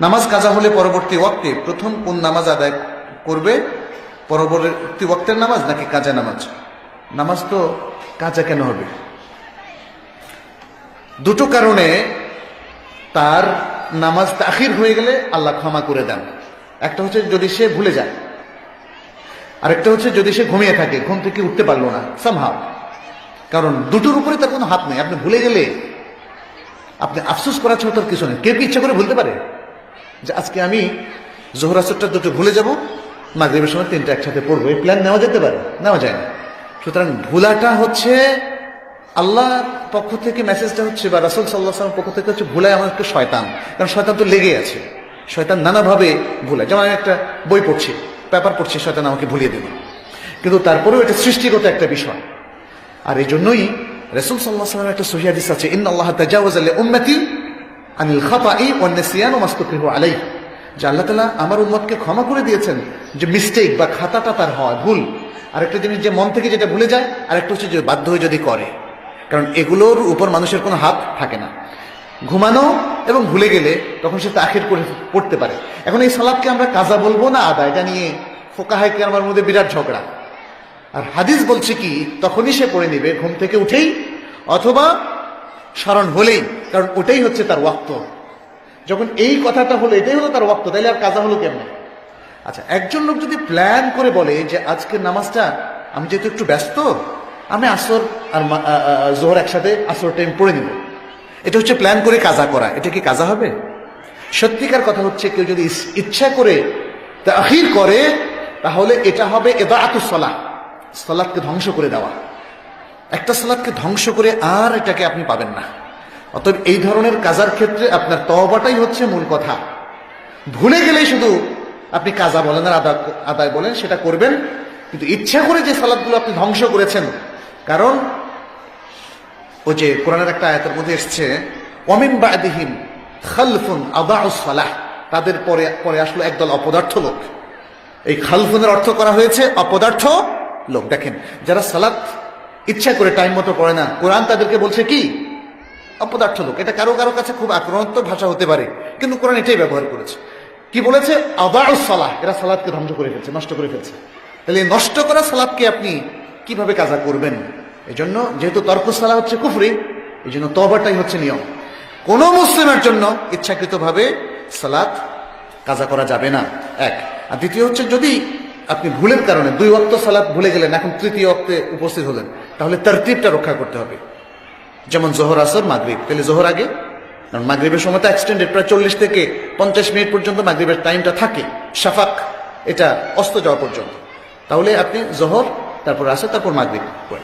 নামাজ কাজা হলে পরবর্তী ওয়াক্তে প্রথম কোন নামাজ আদায় করবে? পরবর্তী ওয়াক্তের নামাজ নাকি কাজা নামাজ? নামাজ তো কাজা কেন হবে? দুটো কারণে তার নামাজ তাখির হয়ে গেলে আল্লাহ ক্ষমা করে দেন। একটা হচ্ছে যদি সে ভুলে যায়। আরেকটা হচ্ছে যদি সে ঘুমিয়ে থাকে, ঘুম থেকে উঠতে পারল না সামহাও কারণ দুটোর উপরে তার কোনো হাত নেই। আপনি ভুলে গেলে, আপনি আফসোস করার ছাড়া তার কিছু নেই। কে কি ইচ্ছা করে ভুলতে পারে? যে আজকে আমি জোহরাসরটা দুটো ভুলে যাব, মাগরীবের সময় তিনটা একসাথে পড়ব। এই প্ল্যান নেওয়া যেতে পারে, নেওয়া যায় না। সুতরাং ভুলাটা হচ্ছে আল্লাহর পক্ষ থেকে মেসেজটা হচ্ছে বা রাসুল সাল্লাহ পক্ষ থেকে হচ্ছে ভুলায় আমার একটু শয়তান। কারণ শয়তান তো লেগে আছে। শয়তান নানাভাবে ভুলায়। যেমন আমি একটা বই পড়ছি পেপার পড়ছি, শয়তান আমাকে ভুলিয়ে দেবে। কিন্তু তারপরেও এটা সৃষ্টিগত একটা বিষয়। আর এই জন্যই রসুল সাল্লাহ সাল্লামের একটা সহিদিস আছে ইন আল্লাহ তাজাওয়াজ আল্লাহ উম্মতি আনিল খাতাই ওয়ান নিসিয়ান ও মাস্তুকরিহু আলাই যে আল্লাহ তাআলা আমার উম্মতকে ক্ষমা করে দিয়েছেন যে মিস্টেক বা খাতাটা তার হয়, ভুল। আরেকটা জিনিস যে মন থেকে যেটা ভুলে যায়, আরেকটা হচ্ছে যে বাধ্য হয়ে যদি করে। কারণ এগুলোর উপর মানুষের কোনো হাত থাকে না। ঘুমানো এবং ভুলে গেলে তখন সে তাখির করে পড়তে পারে। এখন এই সালাদকে আমরা কাজা বলব না আদা, এটা নিয়ে ফোকাহাইকে আমার মধ্যে বিরাট ঝগড়া। আর হাদিস বলছে কি, তখনই সে পড়ে নিবে ঘুম থেকে উঠেই, অথবা স্মরণ হলেই। কারণ ওটাই হচ্ছে তার ওয়াক্ত। যখন এই কথাটা হলো, এটাই হলো তার ওয়াক্ত, তাইলে আর কাজা হলো কেমন? আচ্ছা একজন লোক যদি প্ল্যান করে বলে যে আজকের নামাজটা আমি যেহেতু একটু ব্যস্ত, আমি আসর আর জোহর একসাথে আসর টাইম পড়ে নিব। এটা হচ্ছে প্ল্যান করে কাজা করা। এটা কি কাজা হবে? সত্যিকার কথা হচ্ছে, কেউ যদি ইচ্ছা করে তা তাহির করে, তাহলে এটা হবে এদা আতুসলা সলাদকে ধ্বংস করে দেওয়া। একটা সলাদকে ধ্বংস করে আর এটাকে আপনি পাবেন না। অতএব এই ধরনের কাজার ক্ষেত্রে আপনার তবাটাই হচ্ছে মূল কথা। ভুলে গেলেই শুধু আপনি কাজা বলেন আর আদা আদায় বলেন, সেটা করবেন। কিন্তু ইচ্ছা করে যে সালাদগুলো আপনি ধ্বংস করেছেন, কারণ ওই যে কোরআনের একটা আয়াতের মধ্যে এসছে অমিন বাদিহীন খালফুন আদাউস সালাহ তাদের পরে পরে আসলো একদল অপদার্থ লোক। এই খালফুনের অর্থ করা হয়েছে অপদার্থ লোক। দেখেন, যারা সালাত ইচ্ছা করে টাইম মতো পড়ে না, কোরআন তাদেরকে বলছে কি? অপদার্থ লোক। এটা কারও কারও কাছে খুব আক্রমণাত্মক ভাষা হতে পারে, কিন্তু কোরআন এটাই ব্যবহার করেছে। কি বলেছে? সালাহ। এরা সালাদকে ধ্বংস করে ফেলছে, নষ্ট করে ফেলছে। তাহলে নষ্ট করা সালাদকে আপনি কীভাবে কাজা করবেন? এই জন্য যেহেতু তর্ক সালা হচ্ছে কুফরি এই জন্য তবাটাই হচ্ছে নিয়ম। কোন মুসলিমের জন্য ইচ্ছাকৃতভাবে সালাত কাজা করা যাবে না। এক। আর দ্বিতীয় হচ্ছে, যদি আপনি ভুলের কারণে দুই অক্ত সালাত ভুলে গেলেন, এখন তৃতীয় অক্তে উপস্থিত হলেন, তাহলে তারতিবটা রক্ষা করতে হবে। যেমন জোহর আসর, মাগরীব। তাহলে জোহর আগে? কারণ মাগরীবের সময় তো এক্সটেন্ডেড প্রায় চল্লিশ থেকে পঞ্চাশ মিনিট পর্যন্ত মাগরীবের টাইমটা থাকে। সাফাক এটা অস্ত যাওয়া পর্যন্ত। তাহলে আপনি জোহর, তারপর আসর, তারপর মাগরীব।